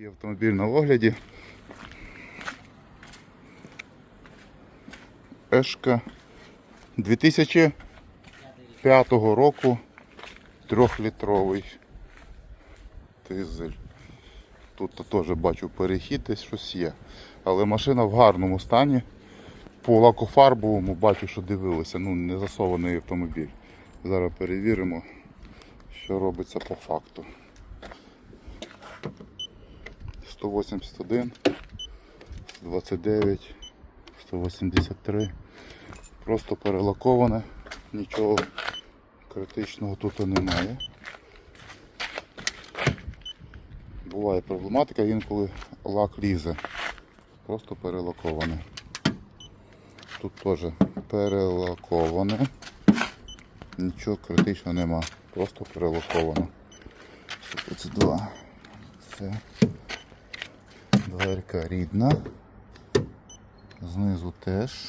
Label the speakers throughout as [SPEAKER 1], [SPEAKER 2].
[SPEAKER 1] Такий автомобіль на огляді. Ешка 2005 року трьохлітровий дизель. Тут теж бачу перехід, десь щось є. Але машина в гарному стані. По лакофарбовому бачу, що дивилися. Ну, не засований автомобіль. Зараз перевіримо, що робиться по факту. 181, 129, 183. Просто перелаковане, нічого критичного тут немає. Буває проблематика, інколи лак лізе. Просто перелаковане. Тут теж перелаковане. Нічого критичного нема. Просто перелаковано. 132. Це дверка рідна. Знизу теж.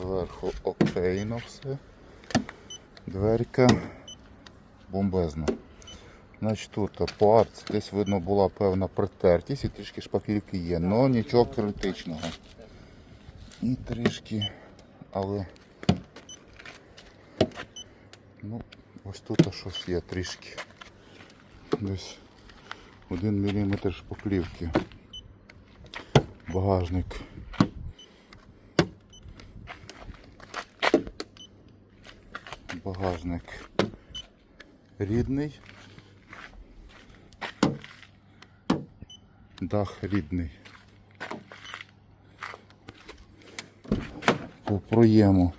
[SPEAKER 1] Зверху окейно все. Дверка бомбезна. Значить тут по арці десь видно була певна притертість і трішки шпаклівки є, але нічого критичного. І трішки, але ну, ось тут щось є трішки. Десь 1 мм шпаклівки. Багажник. Багажник рідний. Дах рідний. По проєму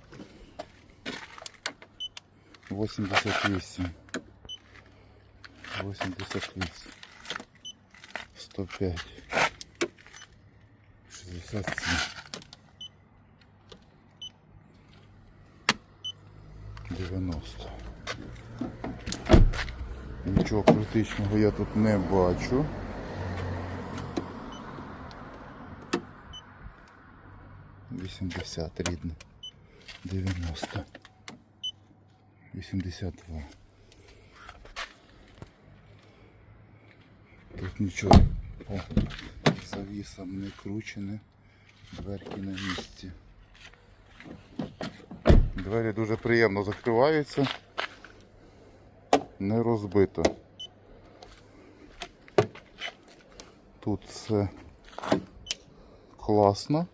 [SPEAKER 1] 88. 88. 105. 67. 90. Нічого критичного я тут не бачу. Вісімдесят рідне. Дев'яносто. Вісімдесят два. Тут нічого по завісам не кручене. Дверки на місці. Двері дуже приємно закриваються. Не розбито. Тут все класно.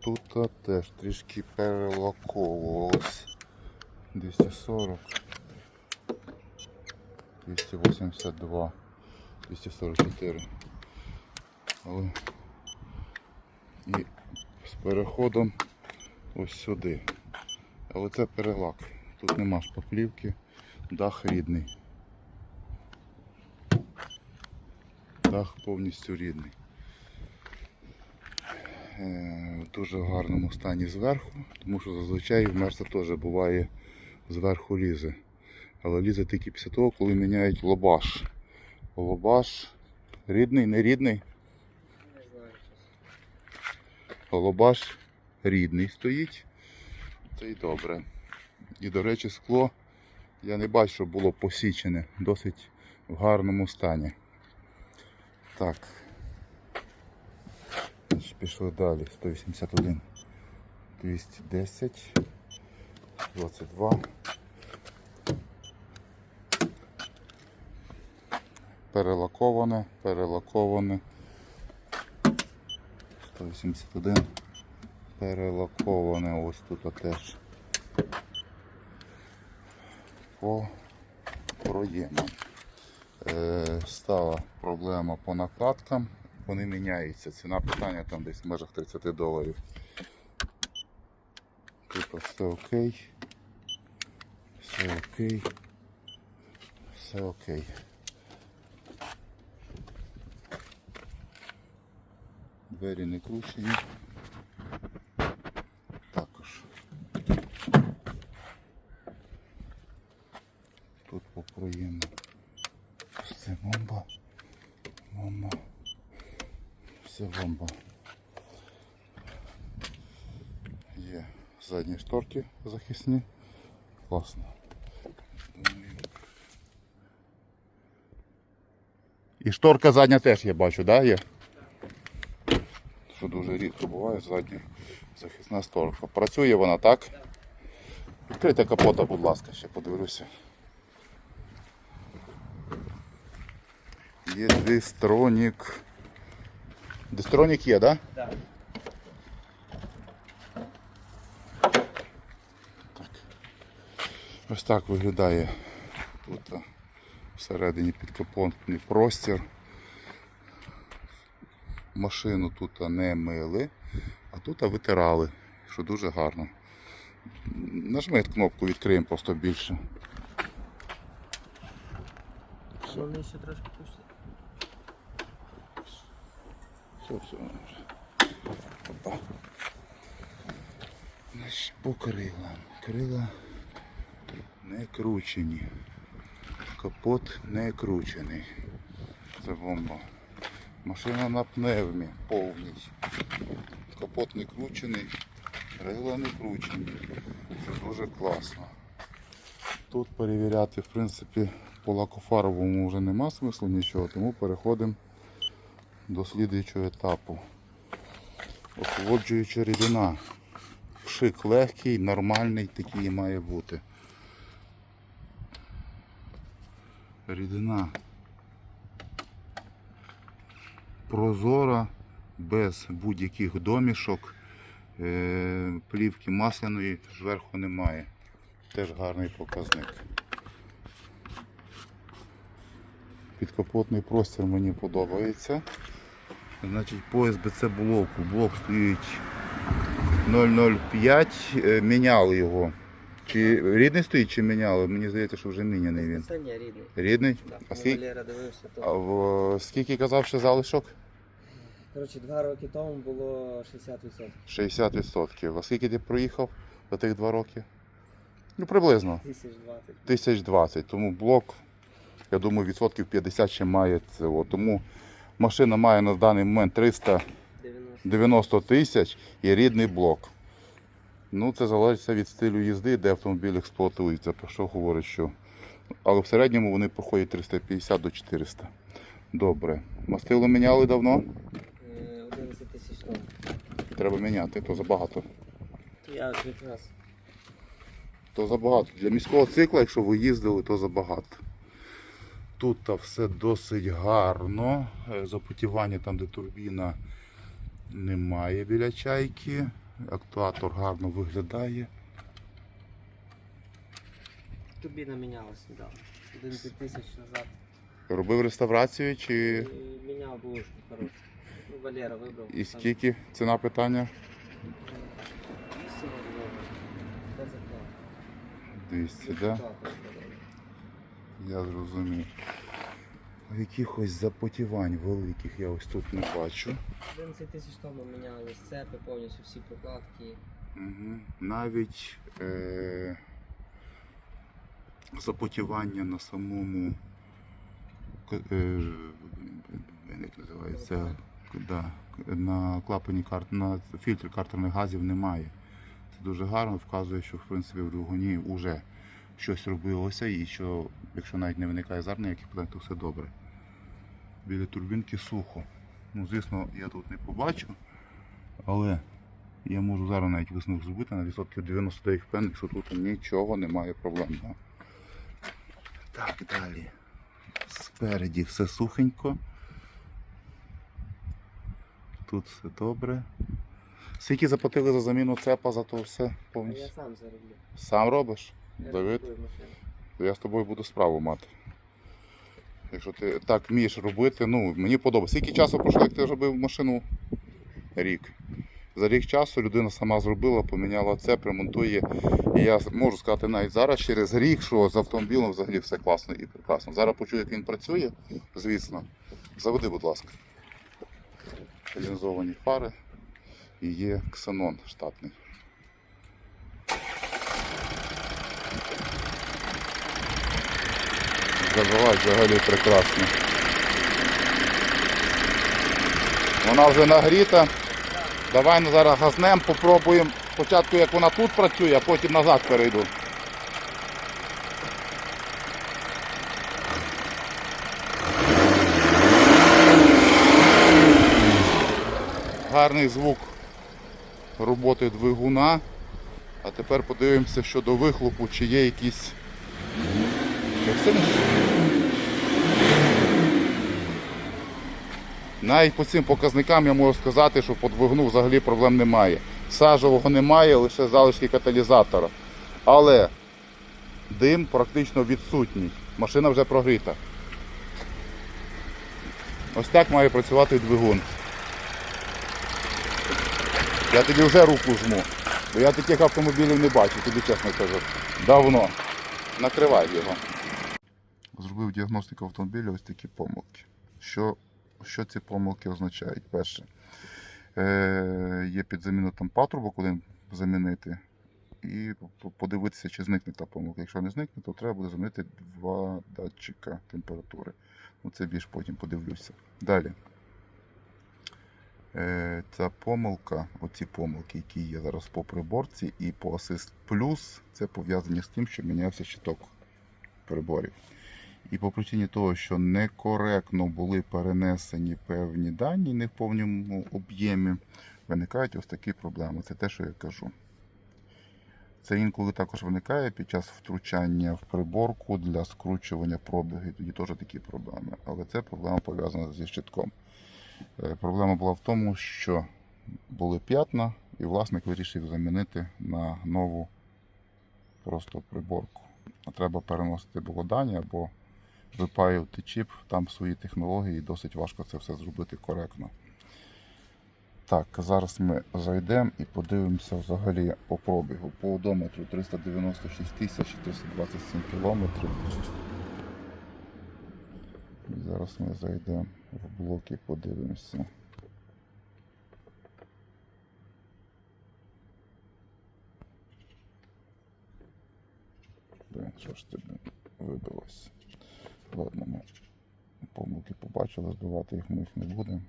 [SPEAKER 1] Тут теж трішки перелаковувалось. 240, 282, 244. Але і з переходом ось сюди. Але це перелак. Тут нема шпаклівки, дах рідний. Дах повністю рідний. Е, В дуже гарному стані зверху, тому що зазвичай в Мерса теж буває зверху лізе. Але лізе тільки після того, коли міняють лобаш. Лобаш рідний, не рідний. Лобаш рідний стоїть. Це і добре. І, до речі, скло я не бачу, що було посічене. Досить в гарному стані. Так. Пішли далі. 181, 210, 22. Перелаковане, перелаковане. 181 перелаковане ось тут теж по проємам. Е, стала проблема по накладкам, вони міняються. Ціна питання там десь в межах 30 доларів. Тут все окей. Все окей. Все окей. Двері не кручені. Також. Тут по проєму. Все бомба. Бомба. Все бомба. Є задні шторки захисні. Класно. І шторка задня теж я бачу, да, є? Що дуже рідко буває задня захисна шторка. Працює вона, так? Відкрийте капота, будь ласка, ще подивлюся. Є дистронік. Дистронік є, так? Да?
[SPEAKER 2] Так.
[SPEAKER 1] Так. Ось так виглядає тут всередині підкапотний простір. Машину тут не мили, а тут витирали, що дуже гарно. Нажми кнопку, відкриємо просто більше.
[SPEAKER 2] Вони ще трошки пустять.
[SPEAKER 1] Все, все. Опа. Значить, по крилам. Крила не кручені. Капот не кручений. Це бомба. Машина на пневмі повній. Капот не кручений, крила не кручені. Це дуже класно. Тут перевіряти, в принципі, по лакофаровому вже нема смислу нічого, тому переходимо до слідуючого етапу. Охолоджуюча рідина. Пшик легкий, нормальний, такий має бути. Рідина прозора, без будь-яких домішок. Е, Плівки масляної зверху немає. Теж гарний показник. Підкапотний простір мені подобається. Значить, по СБЦ блоку. Блок стоїть 005, е, міняли його. Чи рідний стоїть, чи міняли? Мені здається, що вже міняний він.
[SPEAKER 2] Це ні, рідний.
[SPEAKER 1] Рідний?
[SPEAKER 2] Да.
[SPEAKER 1] А скільки, а в, скільки казав, що залишок?
[SPEAKER 2] Коротше, два роки тому було 60%.
[SPEAKER 1] 60%. А скільки ти проїхав за тих два роки? Ну, приблизно.
[SPEAKER 2] 1020.
[SPEAKER 1] 1020. Тому блок, я думаю, відсотків 50 ще має цього. Тому машина має на даний момент 390 тисяч і рідний блок. Ну, це залежить від стилю їзди, де автомобіль експлуатується. Про що говорить, що. Але в середньому вони проходять 350 до 400. Добре. Мастило міняли давно?
[SPEAKER 2] Е, 11 тисяч тонн.
[SPEAKER 1] Треба міняти, то забагато.
[SPEAKER 2] Я якраз.
[SPEAKER 1] То забагато. Для міського цикла, якщо ви їздили, то забагато. Тут все досить гарно. Е, Запотівання там, де турбіна, немає біля чайки. Актуатор гарно виглядає.
[SPEAKER 2] Турбіна мінялась недавно. 11 тисяч назад.
[SPEAKER 1] Робив реставрацію чи
[SPEAKER 2] І міняв булочку хорошу. Валера вибрав.
[SPEAKER 1] і скільки ціна питання?
[SPEAKER 2] 200 вроде. Це заклад.
[SPEAKER 1] 200, так?
[SPEAKER 2] Так,
[SPEAKER 1] Да?
[SPEAKER 2] так, так.
[SPEAKER 1] Я зрозумів. Якихось запотівань великих я ось тут не бачу.
[SPEAKER 2] 11 тисяч тому міняли сцепи, повністю всі прокладки.
[SPEAKER 1] Угу. Навіть е- запотівання на самому е- як називається, да, на клапані кар... на фільтрі картерних газів немає. Це дуже гарно, вказує, що в принципі в двигуні вже щось робилося і що якщо навіть не виникає зараз ніяких питань, то все добре. Біля турбінки сухо. Ну, звісно, я тут не побачу, але я можу зараз навіть висновок зробити на відсотків 99 впевнений, що тут нічого немає проблемного. Так, далі. Спереді все сухенько. Тут все добре. Скільки заплатили за заміну цепа за то все
[SPEAKER 2] А я сам зароблю.
[SPEAKER 1] Сам робиш?
[SPEAKER 2] Я
[SPEAKER 1] Давид? то я з тобою буду справу мати. Якщо ти так вмієш робити, ну мені подобається. Скільки часу пройшло, як ти робив машину? Рік. За рік часу людина сама зробила, поміняла це, ремонтує. І я можу сказати навіть зараз через рік, що з автомобілем взагалі все класно і прекрасно. Зараз почую, як він працює, звісно. Заведи, будь ласка. Лінзовані фари і є ксенон штатний. Забивай взагалі прекрасно. Вона вже нагріта. Давай ну, зараз газнем, попробуємо спочатку як вона тут працює, а потім назад перейду. Гарний звук роботи двигуна. А тепер подивимося щодо вихлопу, чи є якісь. Навіть по цим показникам я можу сказати, що по двигуну взагалі проблем немає. Сажового немає, лише залишки каталізатора. Але дим практично відсутній. Машина вже прогріта. Ось так має працювати двигун. Я тобі вже руку жму. Бо я таких автомобілів не бачу, тобі чесно кажу. Давно. Накривай його. Зробив діагностику автомобіля ось такі помилки. Що, що ці помилки означають? Перше, е, є під заміну там патрубок один замінити. І подивитися, чи зникне та помилка. Якщо не зникне, то треба буде замінити два датчика температури. Ну, це більш потім подивлюся. Далі. Е, ця помилка, оці помилки, які є зараз по приборці і по Assist Plus, це пов'язані з тим, що мінявся щиток приборів. І по причині того, що некоректно були перенесені певні дані не в повному об'ємі, виникають ось такі проблеми. Це те, що я кажу. Це інколи також виникає під час втручання в приборку для скручування пробігів. Тоді теж такі проблеми. Але це проблема пов'язана зі щитком. Е, Проблема була в тому, що були п'ятна, і власник вирішив замінити на нову просто приборку. Треба переносити було дані або випаювати чіп, там свої технології, і досить важко це все зробити коректно. Так, зараз ми зайдемо і подивимося взагалі по пробігу. По одометру 396 тисяч 327 кілометрів. Зараз ми зайдемо в блок і подивимося. Блін, що ж тебе вибилось? Ладно, ми помилки побачили, здавати їх ми їх не будемо.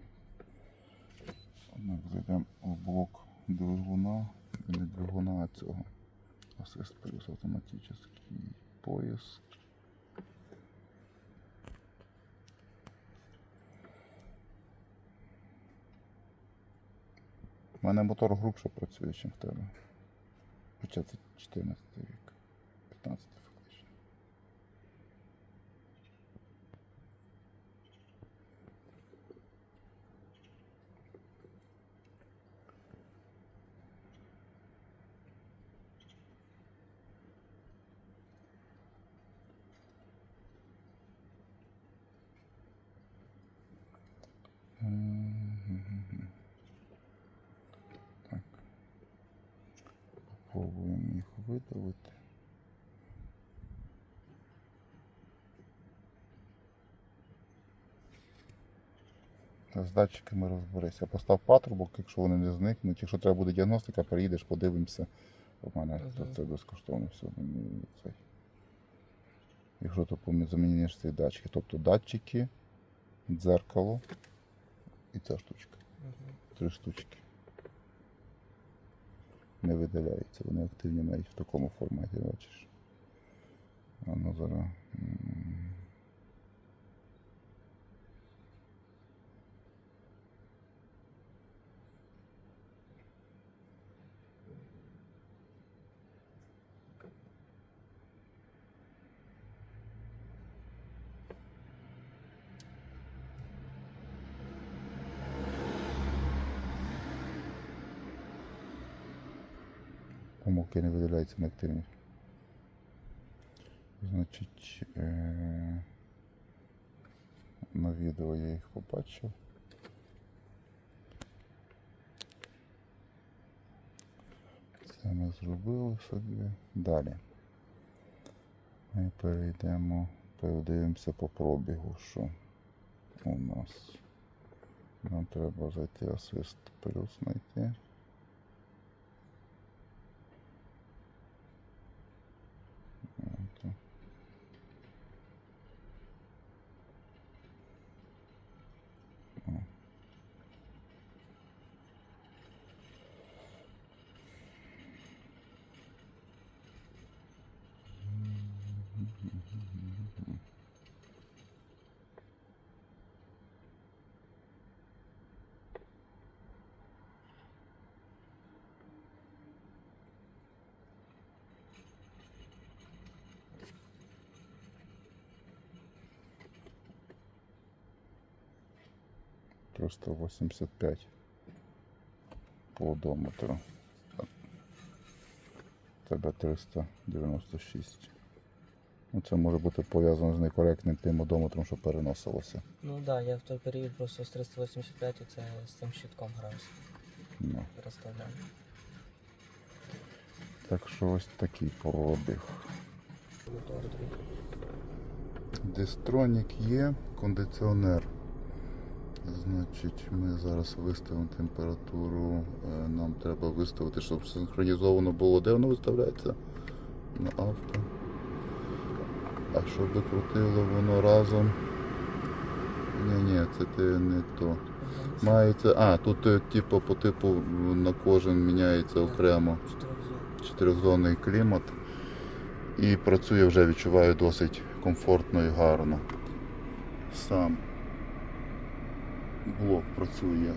[SPEAKER 1] Однак зайдемо в блок двигуна, не двигуна, а цього. Assist плюс автоматичний поиск. У мене мотор грубше працює, ніж в тебе. Хоча це 14 рік. 15 Попробуємо їх видавити. З датчиками розберися. Постав патрубок, якщо вони не зникнуть. Якщо треба буде діагностика, приїдеш, подивимося. У мене
[SPEAKER 2] Ага.
[SPEAKER 1] це безкоштовно все. Якщо то заміниш ці датчики. Тобто датчики, дзеркало і ця штучка. Три штучки. Не видаляються, вони активні навіть в такому форматі, бачиш. А ну зараз. Помилки неактивні. Значить, е- на відео я їх побачив. Це ми зробили собі. Далі. Ми перейдемо, подивимося по пробігу, що у нас. Нам треба зайти Assist плюс знайти. Ото. О. 385 по одометру. Тебе 396. Ну, це може бути пов'язано з некоректним тим одометром, що переносилося.
[SPEAKER 2] Ну так, да, я в той період просто з 385 це з цим щитком грався.
[SPEAKER 1] Ну.
[SPEAKER 2] Розставляв.
[SPEAKER 1] Так що ось такий пробіг. Дистронік є, кондиціонер. Значить, ми зараз виставимо температуру. Е, Нам треба виставити, щоб синхронізовано було. Де воно виставляється? На авто. А щоб крутило воно разом. Ні, ні, це ти не то. Мається. А, тут е, типу по типу на кожен міняється окремо
[SPEAKER 2] Чотирьохзон.
[SPEAKER 1] чотирьохзонний клімат. І працює вже, відчуваю, досить комфортно і гарно. Сам блок працює.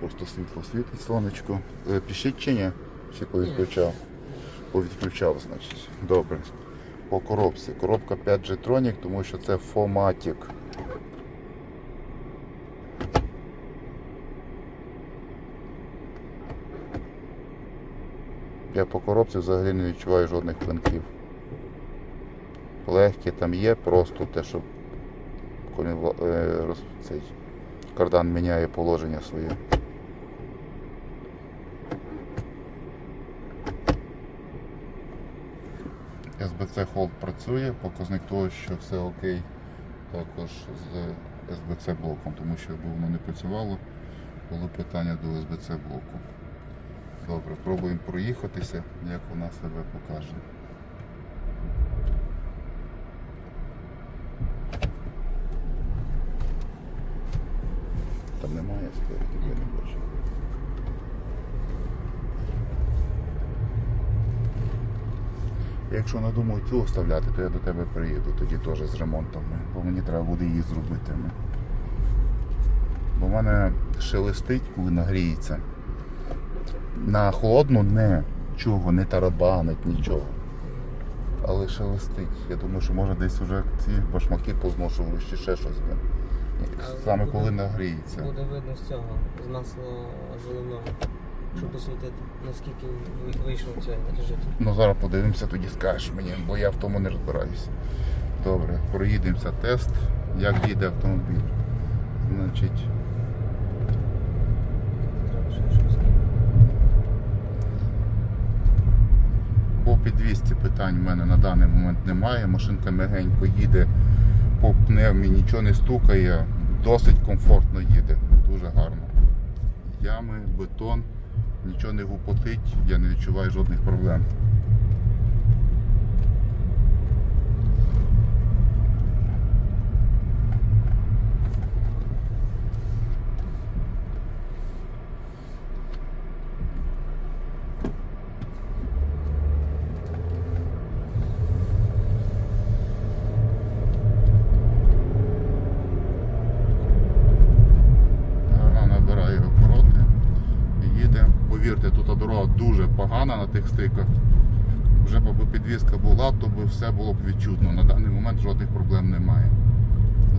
[SPEAKER 1] Просто світло світить, сонечко. Е, Пішіть чи ні? Чи повідключав? Повідключав, значить. Добре. По коробці. Коробка 5G Tronic, тому що це Fomatic. Я по коробці взагалі не відчуваю жодних клинків. Легкі там є, просто те, що коли кардан міняє положення своє. СБЦ Hold працює, показник того, що все окей також з СБЦ блоком, тому що якби воно не працювало, було питання до СБЦ блоку. Добре, пробуємо проїхатися, як вона себе покаже. Там немає спереду, я не бачу. Якщо надумаю цю оставляти, то я до тебе приїду тоді теж з ремонтом, бо мені треба буде її зробити. Бо в мене шелестить, коли нагріється. На холодну не чого, не тарабанить, нічого. Але шелестить. Я думаю, що може десь вже ці башмаки позношували чи ще щось. Саме коли нагріється.
[SPEAKER 2] Буде видно з цього, з масла заливного, щоб освітити, наскільки вийшов цей режим.
[SPEAKER 1] Ну зараз подивимося, тоді скажеш мені, бо я в тому не розбираюся. Добре, проїдемося тест, як їде автомобіль. Значить, по підвісці питань в мене на даний момент немає. Машинка м'ягенько їде, по пневмі нічого не стукає, досить комфортно їде, дуже гарно. Ями, бетон, нічого не гупотить, я не відчуваю жодних проблем. Гарно набирає обороти і їде. Дорога дуже погана на тих стиках. Вже б підвізка була, то би все було б відчутно. На даний момент жодних проблем немає.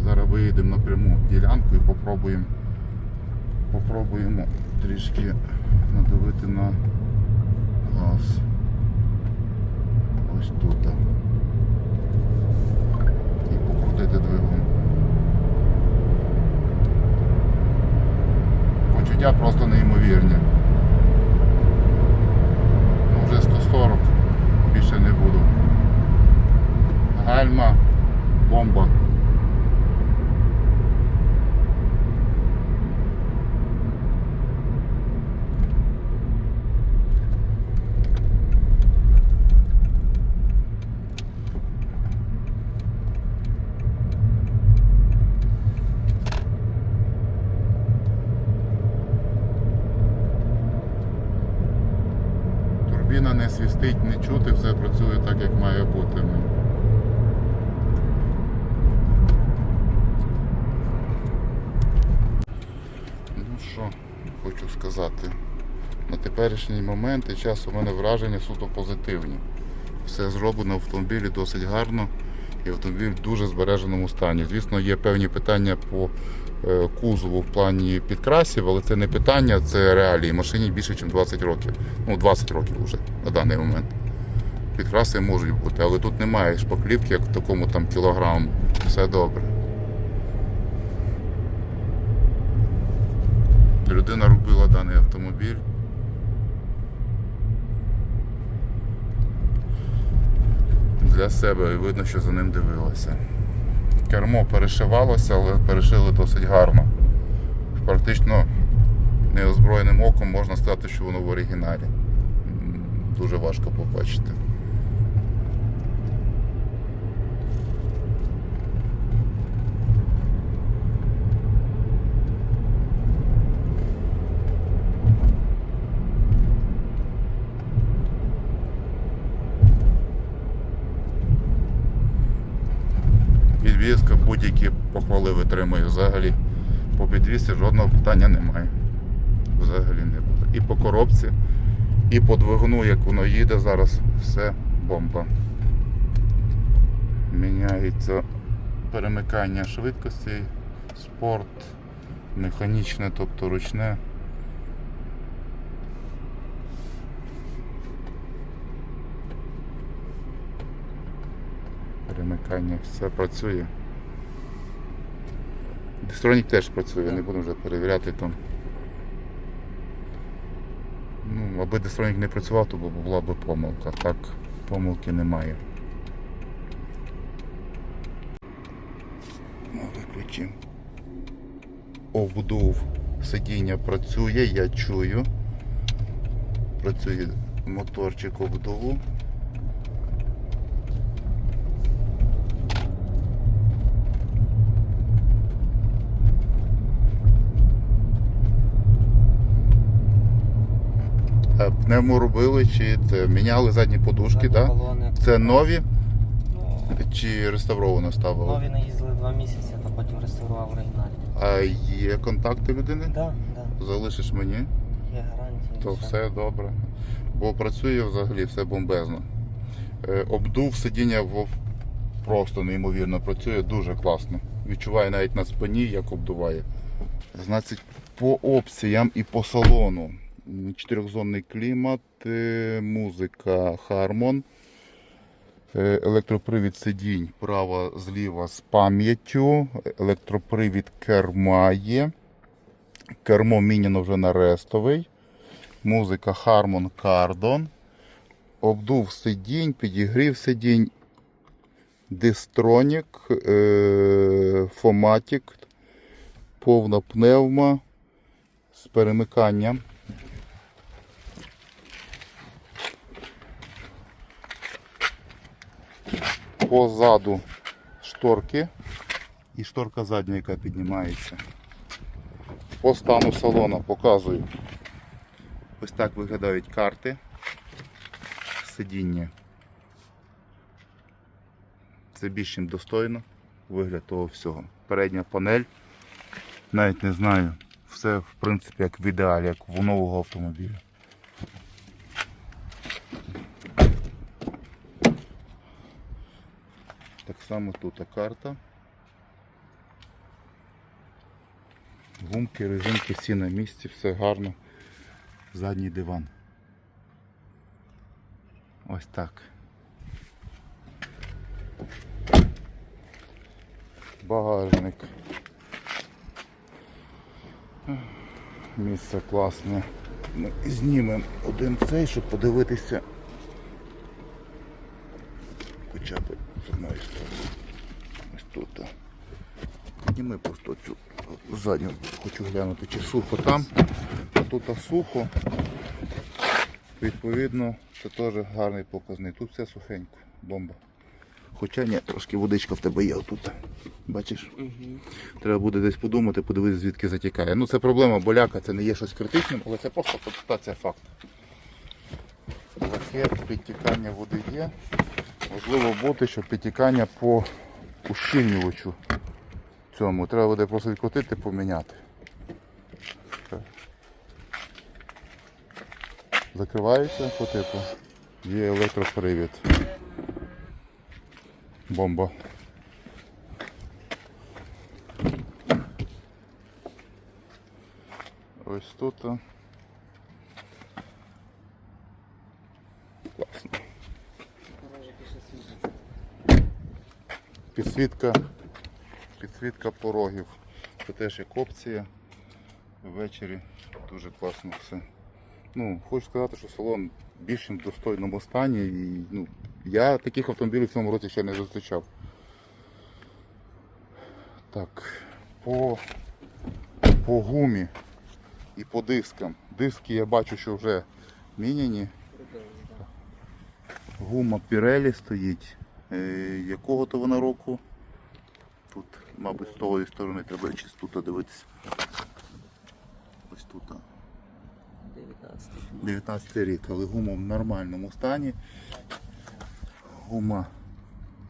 [SPEAKER 1] Зараз виїдемо на пряму ділянку і попробуємо, попробуємо трішки надавити на газ. Ось тут. І покрутити двигун. Почуття просто неймовірні. Ну вже 140, більше не буду. Гальма, бомба. Турбіна не чути, все працює так, як має бути. Ну що, хочу сказати. На теперішній момент і час у мене враження суто позитивні. Все зроблено в автомобілі досить гарно. І автомобіль в дуже збереженому стані. Звісно, є певні питання по кузову в плані підкрасів, але це не питання, це реалії. Машині більше, ніж 20 років. Ну, 20 років вже на даний момент. Підкраси можуть бути, але тут немає шпаклівки, як в такому там кілограму. Все добре. Людина робила даний автомобіль. Для себе і видно, що за ним дивилася. Кермо перешивалося, але перешили досить гарно. Практично неозброєним оком можна сказати, що воно в оригіналі. Дуже важко побачити. Підвізка будь-які витримує взагалі. По підвісці жодного питання немає. Взагалі не буде. І по коробці, і по двигуну, як воно їде зараз, все бомба. Міняється перемикання швидкостей, спорт, механічне, тобто ручне. Перемикання, все працює. Дистронік теж працює, не будемо вже перевіряти там. Ну, аби дистронік не працював, то була б помилка. Так, помилки немає. Ну, виключимо. Обдув сидіння працює, я чую. Працює моторчик обдуву. Е, Пневму робили чи це міняли задні подушки,
[SPEAKER 2] Задні
[SPEAKER 1] так?
[SPEAKER 2] колони.
[SPEAKER 1] Це нові
[SPEAKER 2] Ну,
[SPEAKER 1] чи реставровано ставили?
[SPEAKER 2] нові не їздили два місяці, то потім реставрував в оригіналі.
[SPEAKER 1] А є контакти людини?
[SPEAKER 2] Так, да, да.
[SPEAKER 1] Залишиш мені,
[SPEAKER 2] Є гарантія.
[SPEAKER 1] то все добре. Бо працює взагалі все бомбезно. Е, Обдув сидіння в- просто неймовірно працює, дуже класно. Відчуваю навіть на спині, як обдуває. Значить, по опціям і по салону. Чотирьохзонний клімат, е, музика Harmon, е, електропривід сидінь права зліва з пам'яттю, електропривід керма є. Кермо міняно вже на рестовий. Музика Harmon Kardon. Обдув сидінь, підігрів сидінь. Дистронік, е, Фоматік, повна пневма з перемиканням. Позаду шторки і шторка задня, яка піднімається. По стану салона показую. Ось так виглядають карти сидіння. Це більш чим достойно вигляд того всього. Передня панель. Навіть не знаю. Все в принципі як в ідеалі, як в нового автомобіля. Само тут карта. Гумки, резинки всі на місці, все гарно. Задній диван. Ось так. Багажник. Місце класне. Ми знімемо один цей, щоб подивитися. Хоча б з одної сторони. Ось тут. Підніми просто цю задню, хочу глянути, чи сухо там, а тут сухо. Відповідно, це теж гарний показник. Тут все сухенько, бомба. Хоча ні, трошки водичка в тебе є отут. Бачиш?
[SPEAKER 2] Угу.
[SPEAKER 1] Треба буде десь подумати, подивитися, звідки затікає. Ну це проблема боляка, це не є щось критичним, але це просто констатація факту. Захет, підтікання води є. Можливо бути, що підтікання по ущільнювачу цьому. Треба буде просто відкотити, поміняти. Закривається по типу. Є електропривід. Бомба.
[SPEAKER 2] Ось тут.
[SPEAKER 1] Підсвітка, підсвітка порогів. Це теж як опція. Ввечері дуже класно все. Ну, хочу сказати, що салон в більш достойному стані. І, ну, я таких автомобілів в цьому році ще не зустрічав. Так, по, по гумі і по дискам. Диски я бачу, що вже міняні. Гума Pirelli стоїть. Е, якого то вона року? Тут, мабуть, з тої сторони треба чи дивитися. Ось тут.
[SPEAKER 2] 19.
[SPEAKER 1] 19 рік, але гума в нормальному стані. Гума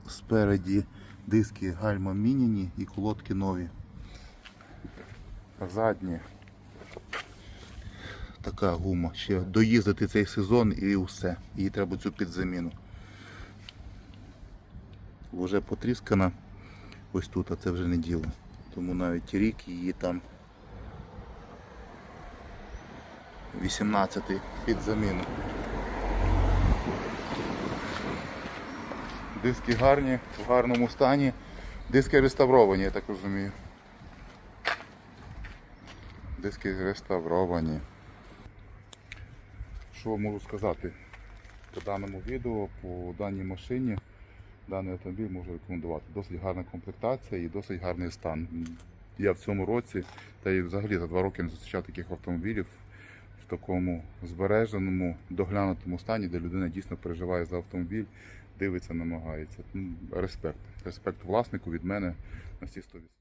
[SPEAKER 1] спереді, диски гальма міняні і колодки нові. Задні. Така гума. Ще доїздити цей сезон і все. Її треба цю підзаміну. Вже потріскана ось тут, а це вже не діло. Тому навіть рік її там 18 під заміну. Диски гарні, в гарному стані. Диски реставровані, я так розумію. Диски реставровані. Що можу сказати по даному відео, по даній машині, даний автомобіль можу рекомендувати. Досить гарна комплектація і досить гарний стан. Я в цьому році, та й взагалі за два роки не зустрічав таких автомобілів в такому збереженому, доглянутому стані, де людина дійсно переживає за автомобіль, дивиться, намагається. Респект. Респект власнику від мене на всі 100%.